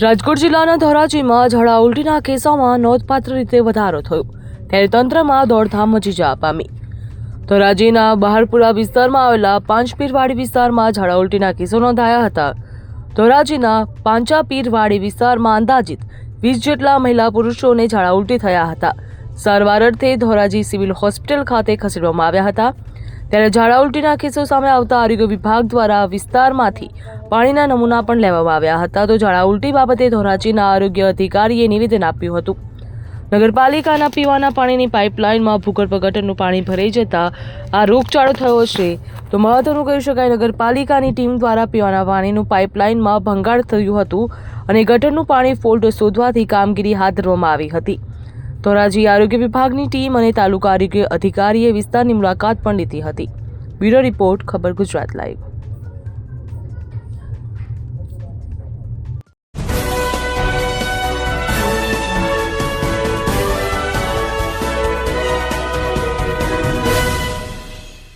રાજકોટ જિલ્લાના ધોરાજીમાં ઝાડા ઉલટીના કેસોમાં નોંધપાત્ર રીતે વધારો થયો. ત્યારે તંત્રમાં દોડધામ મચી જવા પામી. ધોરાજીના બહારપુરા વિસ્તારમાં આવેલા પાંચપીરવાડી વિસ્તારમાં ઝાડા ઉલટીના કેસો નોંધાયા હતા. ધોરાજીના પાંચાપીરવાડી વિસ્તારમાં અંદાજિત વીસ જેટલા મહિલા પુરુષોને ઝાડા ઉલટી થયા હતા. સારવાર અર્થે ધોરાજી સિવિલ હોસ્પિટલ ખાતે ખસેડવામાં આવ્યા હતા. ત્યારે ઝાડા ઉલટીના કેસો સામે આવતા આરોગ્ય વિભાગ દ્વારા વિસ્તારમાંથી પાણીના નમૂના પણ લેવામાં આવ્યા હતા. તો ઝાડા ઉલટી બાબતે ધોરાજીના આરોગ્ય અધિકારીએ નિવેદન આપ્યું હતું. નગરપાલિકાના પીવાના પાણીની પાઇપલાઇનમાં ભૂગર્ભ ગટરનું પાણી ભરાઈ જતા આ રોગચાળો થયો છે. તો મહત્વનું કહી શકાય, નગરપાલિકાની ટીમ દ્વારા પીવાના પાણીનું પાઇપલાઇનમાં ભંગાણ થયું હતું અને ગટરનું પાણી ફોલ્ટ શોધવાથી કામગીરી હાથ ધરવામાં આવી હતી. ધોરાજી આરોગ્ય વિભાગની ટીમ અને તાલુકા આરોગ્ય અધિકારીએ વિસ્તારની મુલાકાત પણ લીધી હતી. બ્યુરો રિપોર્ટ, ખબર ગુજરાત લાઈવ.